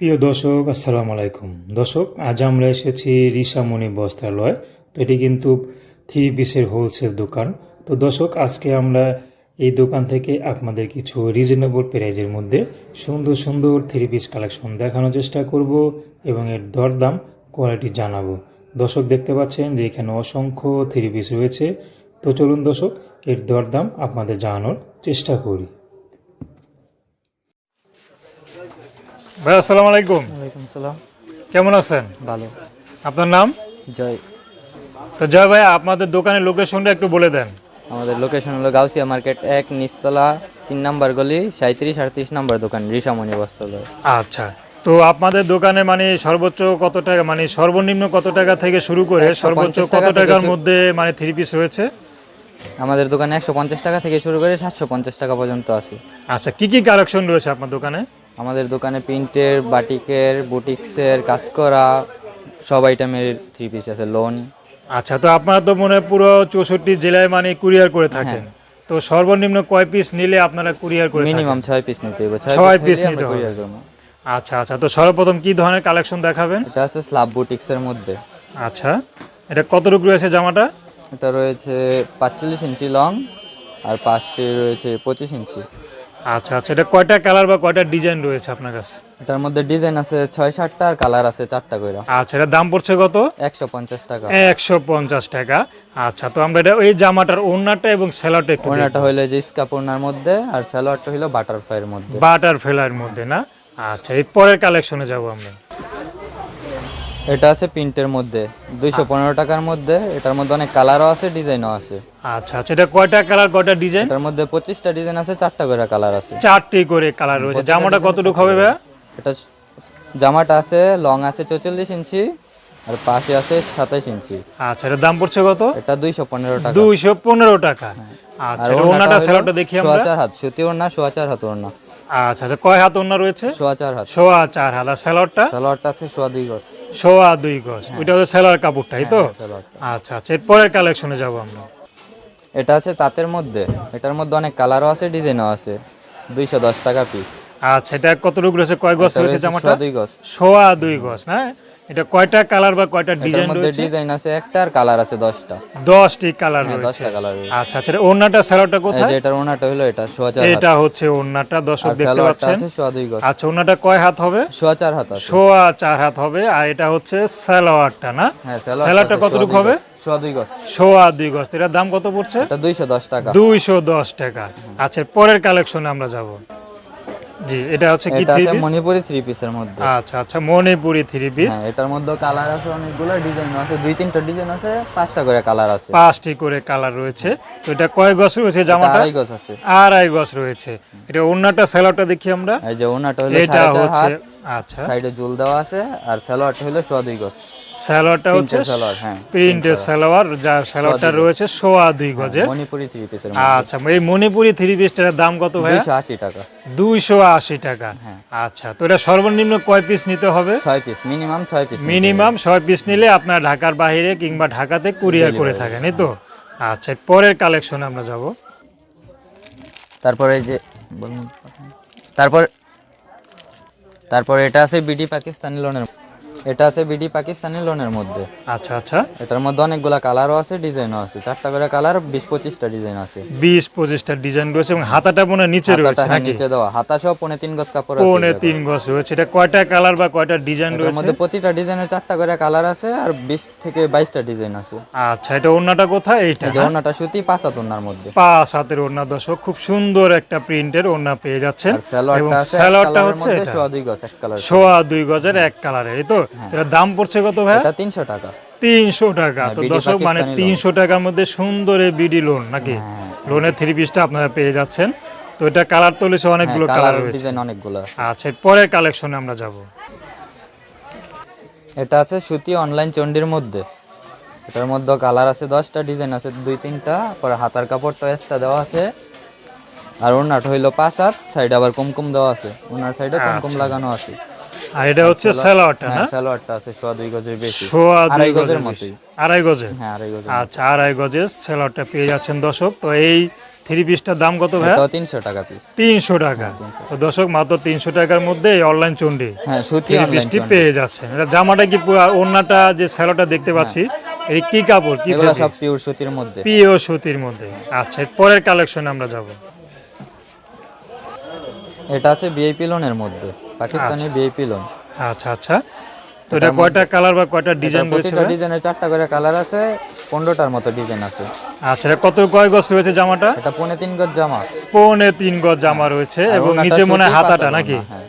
প্রিয় দর্শক, আসসালামু আলাইকুম। দর্শক, আজ আমরা এসেছি ঋষামণি বস্ত্রালয়, তো এটি কিন্তু থ্রি পিসের হোলসেল দোকান। তো দর্শক, আজকে আমরা এই দোকান থেকে আপনাদের কিছু রিজনেবল প্রাইজের মধ্যে সুন্দর সুন্দর থ্রি পিস কালেকশন দেখানোর চেষ্টা করব এবং এর দরদাম কোয়ালিটি জানাব। দর্শক, দেখতে পাচ্ছেন যে এখানে অসংখ্য থ্রি পিস রয়েছে। তো চলুন দর্শক, এর দরদাম আপনাদের জানানোর চেষ্টা করি। ভাই আসসালামু আলাইকুম। ওয়ালাইকুম সালাম। কেমন আছেন? ভালো। আপনার নাম? জয়। তো জয় ভাই আপনাদের দোকানের লোকেশনটা একটু বলে দেন। আমাদের লোকেশন হলো গাউসিয়া মার্কেট এক নিচতলা তিন নাম্বার গলি সাঁত্রিশ আটত্রিশ নাম্বার দোকান ঋষামণি বস্ত্রালয়। আচ্ছা। তো আপনাদের দোকানে মানে সর্বোচ্চ কত টাকা মানে সর্বনিম্ন কত টাকা থেকে শুরু করে সর্বোচ্চ কত টাকার মধ্যে মানে থ্রি পিস রয়েছে? আমাদের দোকানে একশো পঞ্চাশ টাকা থেকে শুরু করে সাতশো পঞ্চাশ টাকা পর্যন্ত আছে। আচ্ছা কি কি কালেকশন রয়েছে আপনার দোকানে? আমাদের দোকানে প্রিন্টের বাটিকের বুটিক্সের কাজ করা সব আইটেমের থ্রি পিস আছে লোন আচ্ছা তো আপনারা তো মনে হয় পুরো চৌষট্টি জেলায় মানে কুরিয়ার করে থাকেন। তো সর্বনিম্ন কয় পিস নিলে আপনারা কুরিয়ার করে মিনিমাম ছয় পিস নিতে হবে ছয় পিস নিতে হবে। আচ্ছা আচ্ছা তো সর্বপ্রথম কি ধরনের কালেকশন দেখাবেন? এটা আছে স্লাব বুটিক্সের মধ্যে। আচ্ছা এটা কত কতটুকু রয়েছে জামাটা? এটা রয়েছে পাঁচচল্লিশ ইঞ্চি লং আর পাশে রয়েছে পঁচিশ ইঞ্চি। আচ্ছা আচ্ছা এটা কয়টা কালার বা কয়টা ডিজাইন রয়েছে আপনার কাছে? এটার মধ্যে ডিজাইন আছে ছয় সাতটা আর কালার আছে চারটা করে আচ্ছা এটা দাম পড়ছে কত? একশো পঞ্চাশ টাকা। একশো পঞ্চাশ টাকা। আচ্ছা তো আমরা এটা ওই জামাটার ওড়নাটা এবং সেলারটা একটু ওনাটা হইল যে স্কাপুনার মধ্যে আর সালোয়ারটা হইল বাটারফ্লাইয়ের মধ্যে। বাটার ফেলার মধ্যে না? আচ্ছা এর পরের কালেকশনে যাব আমরা। এটা আছে প্রিন্টের মধ্যে। দুইশো পনেরো টাকার মধ্যে এটার মধ্যে অনেক কালারও আছে ডিজাইনও আছে। আচ্ছা আচ্ছা এটা কয়টা কালার কয়টা ডিজাইন? এটার মধ্যে পঁচিশটা ডিজাইন আছে চারটা করে কালার আছে। চারটি করে কালার রয়েছে। জামাটা কতটুকু হবে ভাইয়া? এটা জামাটা আছে লং আছে চৌচল্লিশ ইঞ্চি আর পাশে আছে সাতাইশ ইঞ্চি। আচ্ছা এটার দাম পড়ছে কত? এটা দুইশো পনেরো টাকা। দুইশো পনেরো টাকা। আর আচ্ছা ওড়নাটা হইল দেখি আমরা। হাত সুতি ওড়না আচ্ছা আচ্ছা কয় হাত ওড়না রয়েছে? সোয়া চার হাত। সোয়া চার হাত। আর সেলারটা আছে সোয়া দুই গজ। সোয়া দুই গজ। ওইটা হচ্ছে সেলার কাপড়টাই তো? আচ্ছা আচ্ছা এর পরের কালেকশনে যাব আমরা। এটা আছে তাঁতের মধ্যে। এটার মধ্যে অনেক কালারও আছে ডিজাইনও আছে। দুইশো দশ টাকা পিস। আচ্ছা এটা কতটুকু রয়েছে? কয় গজ রয়েছে জামাটা? দুই গজ। সোয়া দুই গজ না? এটা কয়টা কালার বা কয়টা ডিজাইন মধ্যে রয়েছে? ডিজাইন আছে একটা আর কালার আছে দশটা। দশটি কালার রয়েছে। দশটা কালার আচ্ছা আচ্ছা ওড়নাটা স্যালোটা এই কোথায়? যে এটার ওনাটা হলো এটা সোয়া চার হাত। এটা হচ্ছে ওড়নাটা দর্শক দেখতে পাচ্ছেন? আচ্ছা ওড়নাটা কয় হাত হবে? সোয়া চার হাত আছে। সোয়া চার হাত হবে আর এটা হচ্ছে সালোয়ারটা না? হ্যাঁ সালোয়ারটা কতটুকু হবে? সোয়া দুই গজ। সোয়া দুই গজ এটার দাম কত পড়ছে? এটা দুইশো দশ টাকা। দুইশো দশ টাকা। আচ্ছা পরের কালেকশনে আমরা যাব। জি এটা হচ্ছে কি থ্রি আছে মণিপুরি থ্রি পিসের মধ্যে। আচ্ছা আচ্ছা মণিপুরি থ্রি পিস হ্যাঁ এটার মধ্যে কালার আছে অনেকগুলো ডিজাইন আছে দুই তিনটা ডিজাইন আছে পাঁচটা করে কালার আছে। পাঁচটি করে কালার রয়েছে। তো এটা কয় গজ রয়েছে জামাটা? আড়াই গজ আছে। আড়াই গজ রয়েছে। এটা অন্যটা স্যালোটা দেখি আমরা। এই যে ওনাটা হলো এটা হচ্ছে আচ্ছা। সাইডে জুল দেওয়া আছে আর সালোয়ারটা হলো সোয়া দুই গজ। স্যালোয়ারটা হচ্ছে প্রিন্টের সালোয়ার হ্যাঁ প্রিন্টের সালোয়ার। যার স্যালোয়ারটা রয়েছে সোয়া দুই গজের। মণিপুরি থ্রি পিসের আচ্ছা এই মণিপুরি থ্রি পিসটার দাম কত দুইশো আশি টাকা। দুইশো আশি টাকা। হ্যাঁ। আচ্ছা তো এটা সর্বনিম্ন কয় পিস নিতে হবে? ছয় পিস মিনিমাম ছয় পিস মিনিমাম ছয় পিস নিলে আপনার ঢাকার বাইরে কিংবা ঢাকাতে কুরিয়ার করে থাকেন এই তো? আচ্ছা পরের কালেকশনে আমরা যাব। তারপরে এই যে তারপর তারপর এটা আছে বিডি পাকিস্তানি লোনের এটা আছে বিডি পাকিস্তানি লোনের মধ্যে। আচ্ছা আচ্ছা। এটার মধ্যে অনেকগুলা কালারও আছে ডিজাইনও আছে। চারটা করে কালার বিশ পঁচিশটা ডিজাইন আছে। বিশ পঁচিশটা ডিজাইন রয়েছে এবং হাতাটা মনে হয় নিচে রয়েছে হ্যাঁ নিচে দেওয়া। হাতা সহ পনে তিন গজ কাপড় আছে পৌনে তিন গজ রয়েছে। এটা কয়টা কালার বা কয়টা ডিজাইন রয়েছে? মধ্যে প্রতিটা ডিজাইনের চারটা করে কালার আছে আর বিশ থেকে বাইশটা ডিজাইন আছে। আচ্ছা এটা ওড়নাটা কোথায়? এইটা এই যে ওনাটা সুতি পাঁচ হাত হাতুনার মধ্যে। পাঁচ হাতের ওড়না দর্শক। খুব সুন্দর একটা প্রিন্টের ওড়না পেয়ে যাচ্ছেন। এক সালোয়ারটা কালারের হচ্ছে সোয়া দুই গজ এক কালার সোয়া দুই গজের এক কালারের এই তো? এটা দাম পড়ছে কত ভাই? এটা তিনশো টাকা। তিনশো টাকা। তো দর্শক মানে পাকিস্তানি লোন। তিনশো টাকার মধ্যে সুন্দর বিডি লোন নাকি? হ্যাঁ। লোনের থ্রি পিসটা আপনারা পেয়ে যাচ্ছেন। তো এটা কালার তুলেছে অনেকগুলো কালার রয়েছে। ডিজাইন অনেকগুলো আছে। আচ্ছা পরের কালেকশনে আমরা যাব। এটা আছে সুতি অনলাইন চন্ডির মধ্যে। এটার মধ্যে কালার আছে দশটা ডিজাইন আছে দুই তিনটা পরে হাতার কাপড়টা এক্সট্রা দেওয়া আছে। আর ওনাটা হইল পাঁচ হাত সাইডে আবার কুমকুম দেওয়া আছে। ওনার সাইডে কুমকুম লাগানো আছে। আর এটা হচ্ছে স্যালোয়ারটা না হ্যাঁ সালোয়ারটা আছে সোয়া দুই গজের বেশি। সোয়া দুই আড়াই গজের মতোই। আড়াই হ্যাঁ আড়াই আচ্ছা আড়াই গজের স্যালোয়ারটা পেয়ে যাচ্ছেন দর্শক। তো এই থ্রি পিসটার দাম কত এটাও তিনশো টাকা পিস তিনশো টাকা। তো দর্শক মাত্র তিনশো টাকার মধ্যে অনলাইন চন্ডি হ্যাঁ থ্রি পিসটি পেয়ে যাচ্ছেন। এটা জামাটা কি ওড়নাটা যে স্যালোটা দেখতে পাচ্ছি এই কি কাপড় কি সব পিওর সুতির মধ্যে। পিও সুতির মধ্যে। আচ্ছা পরের কালেকশন আমরা যাব। এটা আছে বিআইপি লোনের মধ্যে পাকিস্তানি বিআইপি লোন আচ্ছা আচ্ছা। তো এটা কয়টা কালার বা কয়টা ডিজাইন রয়েছে প্রতিটা ভাই? ডিজাইনের চারটা করে কালার আছে পনেরোটার মতো ডিজাইন আছে। আচ্ছা এটা কত কয় গজ রয়েছে জামাটা? এটা পনে তিন গজ জামা। পৌনে তিন গজ জামা রয়েছে এবং নিচে মনে হয় হাতাটা নাকি? হ্যাঁ।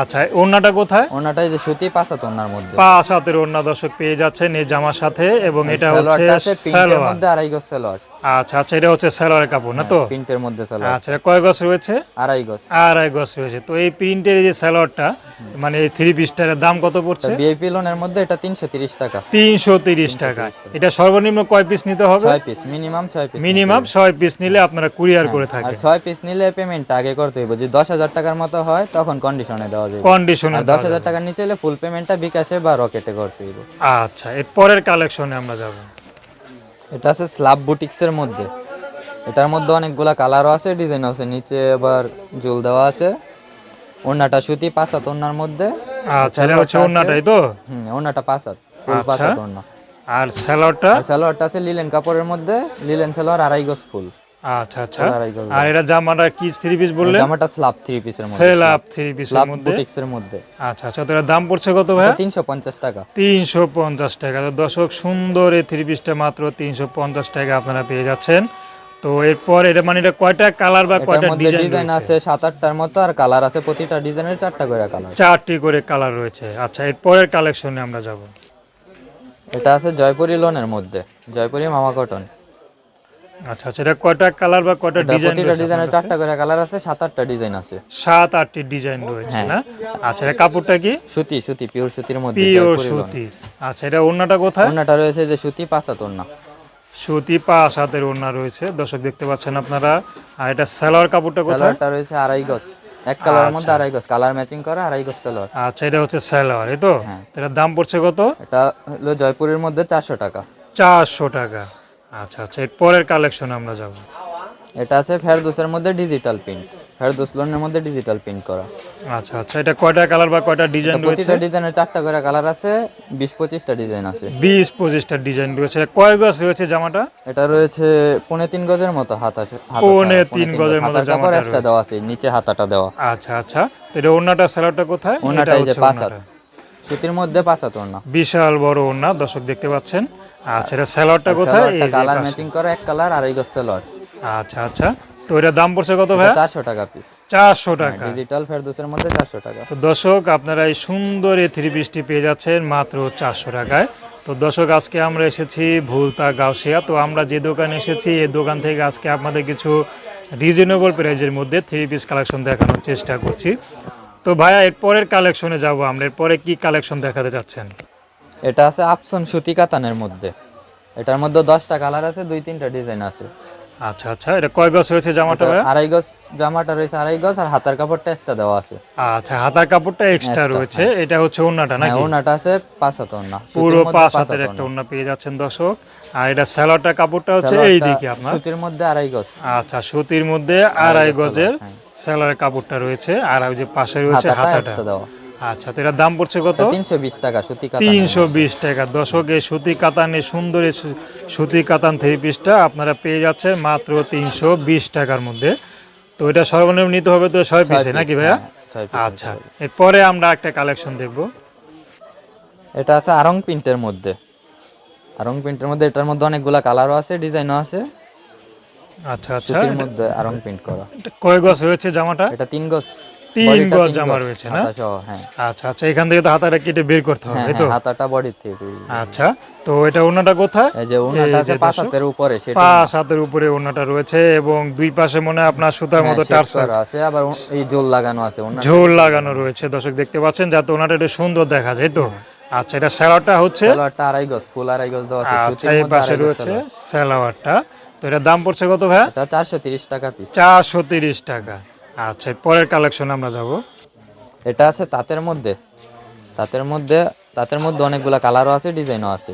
আচ্ছা ওড়নাটা কোথায়? ওড়নাটা এই যে সুতি পাঁচাত ওড়নার মধ্যে। পাঁচ হাতের ওড়না দর্শক পেয়ে যাচ্ছেন এই জামার সাথে এবং এটা হচ্ছে সালোয়ার। মধ্যে আড়াই গজ সালোয়ার। আচ্ছা আচ্ছা এটা হচ্ছে সালোয়ারের কাপড় না তো? প্রিন্টের মধ্যে সালোয়ার। আচ্ছা কয় গজ রয়েছে? আড়াই গজ। আড়াই গজ রয়েছে। তো এই প্রিন্টের যে সালোয়ারটা মানে এই থ্রি পিসটার দাম কত পড়ছে? বিআইপি লোনের মধ্যে এটা তিনশো তিরিশ টাকা। তিনশো তিরিশ টাকা। এটা সর্বনিম্ন কয় পিস নিতে হবে? ছয় পিস মিনিমাম ছয় পিস মিনিমাম ছয় পিস নিলে আপনারা কুরিয়ার করে আর থাকেন ছয় পিস নিলে পেমেন্টটা আগে করতে হইব। যদি দশ হাজার টাকার মতো হয় তখন কন্ডিশনে দেওয়া যাবে। কন্ডিশনে আর দশ হাজার টাকার নিচে হলে ফুল পেমেন্টটা বিকাশে বা রকেটে করতে হইব। আচ্ছা এর পরের কালেকশনে আমরা যাব। এটা আছে স্লাব বুটিক্সের মধ্যে। এটার মধ্যে অনেকগুলা কালারও আছে ডিজাইন আছে। নিচে আবার জুল দেওয়া আছে। ওড়নাটা সুতি পাঁচাত ওড়নার মধ্যে। আচ্ছা এটা হচ্ছে ওড়নাটাই তো? হুম ওড়নাটা পাঁচাত ফুল আচ্ছা। পাঁচাত ওড়না। আর সালোয়ারটা সালোয়ারটা আছে লিলেন কাপড়ের মধ্যে। লিলেন সালোয়ার আড়াই গজ ফুল। আচ্ছা আচ্ছা। আর এটা জামাটা কি থ্রি পিস বললেন? জামাটা স্ল্যাব থ্রি পিসের মধ্যে। সেল আপ থ্রি পিসের স্ল্যাব মধ্যে? বুটিক্সের মধ্যে। আচ্ছা আচ্ছা। তো এটার দাম পড়ছে কত ভাই তিনশো পঞ্চাশ টাকা। তিনশো পঞ্চাশ টাকা। তো দর্শক সুন্দর এই থ্রি পিসটা মাত্র তিনশো পঞ্চাশ টাকা আপনারা পেয়ে যাচ্ছেন। তো এরপর এটা মানে এটা কয়টা কালার বা কয়টা ডিজাইন ডিজাইন আছে সাত আটটার মতো আর কালার আছে প্রতিটা ডিজাইনের চারটা করে কালার চারটি করে কালার রয়েছে। আচ্ছা এরপরের কালেকশনে আমরা যাব। এটা আছে জয়পুরি লোনের মধ্যে। জয়পুরি মামা কটন আচ্ছা আচ্ছা এটা কয়টা কালার বা কয়টা ডিজাইন প্রতিটা ডিজাইনের চারটা করে কালার আছে সাত আটটা ডিজাইন আছে। সাত আটটি ডিজাইন রয়েছে হ্যাঁ। না? আচ্ছা এটা কাপড়টা কি? সুতি সুতি পিওর সুতির মধ্যে পিওর সুতি। আচ্ছা এটা ওড়নাটা কোথায়? ওড়নাটা রয়েছে যে সুতি পাঁচাত ওড়না। সুতি পাঁচ হাতের ওড়না রয়েছে। দর্শক দেখতে পাচ্ছেন আপনারা। আর এটা সালোয়ার কাপড়টা কোথায়? সালোয়ারটা রয়েছে আড়াই গজ। এক কালারের মধ্যে আড়াই গজ। কালার ম্যাচিং করা আড়াই গজ সালোয়ার আচ্ছা এটা হচ্ছে সালোয়ার এই তো? হ্যাঁ। এটার দাম পড়ছে কত? এটা হলো জয়পুরের মধ্যে চারশো টাকা। চারশো টাকা। আচ্ছা আচ্ছা এর পরের কালেকশন আমরা যাব। এটা আছে ফেরদোসের মধ্যে ডিজিটাল প্রিন্ট ফেরদোস লোনের মধ্যে ডিজিটাল প্রিন্ট করা। আচ্ছা আচ্ছা এটা কয়টা কালার বা কয়টা ডিজাইন রয়েছে প্রতিটা ডিজাইনের চারটা করে কালার আছে বিশ পঁচিশটা ডিজাইন আছে। বিশ পঁচিশটা ডিজাইন রয়েছে। কয় গজ রয়েছে জামাটা? এটা রয়েছে পৌনে তিন গজের মতো হাত আছে পৌনে ছাড়া, তিন গজের মতো জামাটা একটা দেওয়া আছে নিচে হাতাটা দেওয়া। আচ্ছা আচ্ছা তো এটা ওড়নাটা সালোয়ারটা কোথায়? ওড়নাটা এটা এই যে পাঁচ হাত। সুতির মধ্যে পাঁচ হাত ওড়না। বিশাল বড় ওড়না দর্শক দেখতে পাচ্ছেন। আচ্ছা এটা কোথায়? এই কালার ম্যাচিং করা এক কালার সালোয়ার আচ্ছা আচ্ছা। তো এটার দাম পড়ছে কত ভাই চারশো টাকা পিস চারশো টাকা। ডিজিটাল ফেরদোসের মধ্যে চারশো টাকা। তো দর্শক আপনারা এই সুন্দর এই থ্রি পিসটি পেয়ে যাচ্ছেন মাত্র চারশো টাকায়। তো দর্শক আজকে আমরা এসেছি ভুলতা গাউসিয়া। তো আমরা যে দোকানে এসেছি এই দোকান থেকে আজকে আপনাদের কিছু রিজনেবল প্রাইজের মধ্যে থ্রি পিস কালেকশন দেখানোর চেষ্টা করছি। তো ভাইয়া এর পরের কালেকশনে যাব আমরা। এরপরে কি কালেকশন দেখাতে যাচ্ছেন এটা আছে আপসন সুতি কাতানের মধ্যে। এটার মধ্যে দশটা কালার আছে দুই তিনটা ডিজাইন আছে। আচ্ছা আচ্ছা এটা কয় গজ হয়েছে জামাটা আড়াই গজ জামাটা রয়েছে আড়াই গজ আর হাতার কাপড়টা এক্সট্রা দেওয়া আছে। আচ্ছা হাতার কাপড়টা এক্সট্রা রয়েছে এটা হচ্ছে ওড়নাটা হ্যাঁ নাকি? ওনাটা আছে পাঁচ হাত ওনা পুরো পাঁচ হাতের একটা ওড়না পেয়ে যাচ্ছেন দর্শক। আর এটা স্যালোয়ারটা কাপড়টা হচ্ছে এই দিকে আপনার। সুতির মধ্যে আড়াই গজ। আচ্ছা সুতির মধ্যে আড়াই গজের হ্যাঁ। কাপড়টা রয়েছে আর ওই যে পাশে রয়েছে হাতাটা দেওয়া। আচ্ছা তো এটার দাম পড়ছে কত? তিনশো বিশ টাকা সুতি কাতান তিনশো বিশ টাকা। দশক এই সুতি কাতানের সুন্দর এই সুতি কাতান থ্রি পিসটা আপনারা পেয়ে যাচ্ছেন মাত্র তিনশো বিশ টাকার মধ্যে। তো এটা সর্বনিম্ন নিতে হবে তো ছয় পিসে নাকি ভাইয়া? আচ্ছা এরপরে আমরা একটা কালেকশন দেখব। এটা আছে আরং প্রিন্টের মধ্যে। আরং প্রিন্টের মধ্যে এটার মধ্যে অনেকগুলা কালারও আছে ডিজাইনও আছে। আচ্ছা আচ্ছা। সুতির মধ্যে আরং প্রিন্ট করা। এটা কয় গজ রয়েছে জামাটা? এটা তিন গজ। তিন গজ জামা রয়েছে না? হাতা সহ, হ্যাঁ। আচ্ছা আচ্ছা এখান থেকে তো হাতাটা কেটে বের করতে হবে হ্যাঁ তো হ্যাঁ, হাতাটা বডির থেকে আচ্ছা তো এটা ওনাটা কোথায়? এই যে ওনাটা আছে যে পাঁচ হাতের উপরে সেটা পাঁচ হাতের উপরে ওনাটা রয়েছে এবং দুই পাশে মনে আপনার সুতার মতো টার্সার আছে আবার এই জোল লাগানো আছে ঝোল লাগানো রয়েছে দর্শক দেখতে পাচ্ছেন যাতে ওনাটা একটু সুন্দর দেখা যায় তো? আচ্ছা এটা স্যালোয়ারটা হচ্ছে? কালারটা আড়াই গজ ফুল আড়াই গজ দেওয়া আছে আচ্ছা সুতির এই মধ্যে পাশে রয়েছে সালোয়ার। স্যালোয়ারটা। তো এটার দাম পড়ছে কত ভাই? এটা চারশো তিরিশ টাকা পিস চারশো তিরিশ টাকা। আচ্ছা পরের কালেকশন আমরা যাব। এটা আছে তাঁতের মধ্যে। তাঁতের মধ্যে তাঁতের মধ্যে অনেকগুলা কালারও আছে ডিজাইনও আছে।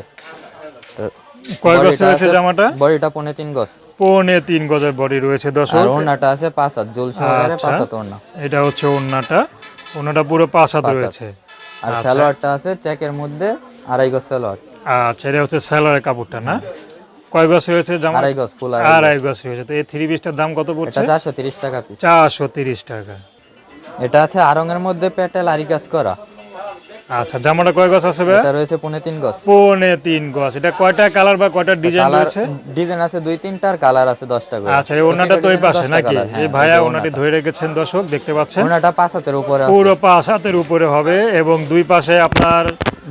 কয় গজ রয়েছে জামাটা? বডিটা পনে তিন গজ। পৌনে তিন গজের বডি রয়েছে দর্শক। আর ওড়নাটা আছে পাঁচ হাত জল সহকারে আচ্ছা। পাঁচ হাত ওড়না। এটা হচ্ছে ওন্নাটা ওন্নাটা পুরো পাঁচ হাত রয়েছে। আর সালোয়ারটা আছে চেকের মধ্যে আড়াই গজ সালোয়ার। আচ্ছা এটা হচ্ছে স্যালোয়ারের কাপড়টা না? কয় গজ রয়েছে জামা আড়াই গজ ফুল আড়াই গজ। রয়েছে তো এই থ্রি পিসটার দাম কত পড়ছে? চারশো তিরিশ টাকা পিস চারশো তিরিশ টাকা। এটা আছে মধ্যে পেটেল আরি কাজ করা। আচ্ছা জামাটা কয় গজ আছে ভাই এটা রয়েছে পনে তিন গজ। পৌনে তিন গজ। এটা কয়টা কালার বা কয়টা ডিজাইন রয়েছে? ডিজাইন আছে দুই তিনটা আর কালার আছে করে। আচ্ছা এই ওনাটা তো প্রত্যেকটা পাশে নাকি? এই হ্যাঁ, ভাইয়া ওনাটি ধরে রেখেছেন দর্শক দেখতে পাচ্ছেন? ওড়নাটা পাঁচ হাতের উপরে আছে, পুরো পাঁচ হাতের উপরে হবে এবং দুই পাশে আপনার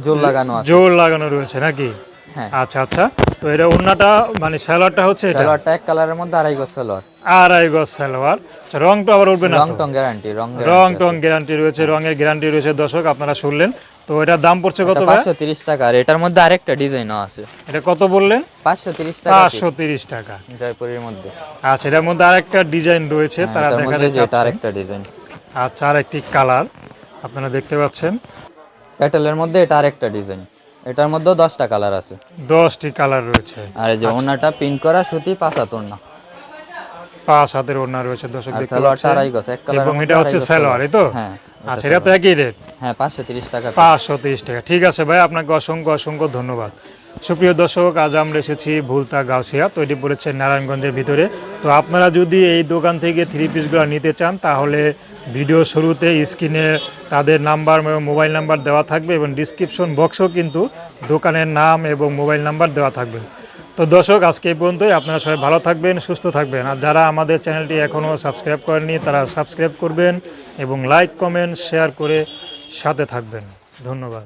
জোর লাগানো আছে। জোর লাগানো রয়েছে নাকি? হ্যাঁ। আচ্ছা আচ্ছা। তো এটা ওন্নাটা মানে স্যালোয়ারটা হচ্ছে এটা? সালোয়ারটা এক কালারের মধ্যে আড়াই গজ সালোয়ার আড়াই গজ সালোয়ার আচ্ছা রং তো আবার উঠবে না রং টং গ্যারান্টি রং রং টং গ্যারান্টি রয়েছে রঙের গ্যারান্টি রয়েছে। দর্শক আপনারা শুনলেন। তো এটার দাম পড়ছে কত ভাই? পাঁচশো তিরিশ টাকা আর এটার মধ্যে আরেকটা ডিজাইনও আছে। এটা কত বললেন? পাঁচশো তিরিশ টাকা পাঁচশো তিরিশ টাকা। জয়পুরের মধ্যে। আচ্ছা এটার মধ্যে আরেকটা ডিজাইন রয়েছে হ্যাঁ, তারা এটার দেখাতে মধ্যে যে এটা আরেকটা ডিজাইন আচ্ছা আর একটি কালার আপনারা দেখতে পাচ্ছেন। প্যাটেলের মধ্যে এটা আরেকটা ডিজাইন এটার মধ্যে দশটা কালার আছে। দশটি কালার রয়েছে। আর এই যে আচ্ছা। ওনাটা পিন করা সুতি পাঁচ হাত ওড়না। পাঁচ হাতের ওড়না রয়েছে দর্শক দেখতে আর পাচ্ছেন? আড়াই গজ এক কালার এবং এটা হচ্ছে সালোয়ার এই তো? হ্যাঁ আচ্ছা এটা তো একই রেট? হ্যাঁ পাঁচশো তিরিশ টাকা। piece। পাঁচশো তিরিশ টাকা। ঠিক আছে ভাই আপনাকে অসংখ্য অসংখ্য ধন্যবাদ। সুপ্রিয় দর্শক, আজ আমরা এসেছি ভুলতা গাউসিয়া তো এটি পড়েছে নারায়ণগঞ্জের ভিতরে। তো আপনারা যদি এই দোকান থেকে থ্রি পিসগুলো নিতে চান, তাহলে ভিডিও শুরুতে স্ক্রিনে তাদের নাম্বার এবং মোবাইল নাম্বার দেওয়া থাকবে এবং ডিসক্রিপশন বক্সও কিন্তু দোকানের নাম এবং মোবাইল নাম্বার দেওয়া থাকবে। তো দর্শক, আজকে এই পর্যন্তই। আপনারা সবাই ভালো থাকবেন, সুস্থ থাকবেন। আর যারা আমাদের চ্যানেলটি এখনও সাবস্ক্রাইব করেননি, তারা সাবস্ক্রাইব করবেন এবং লাইক কমেন্ট শেয়ার করে সাথে থাকবেন। ধন্যবাদ।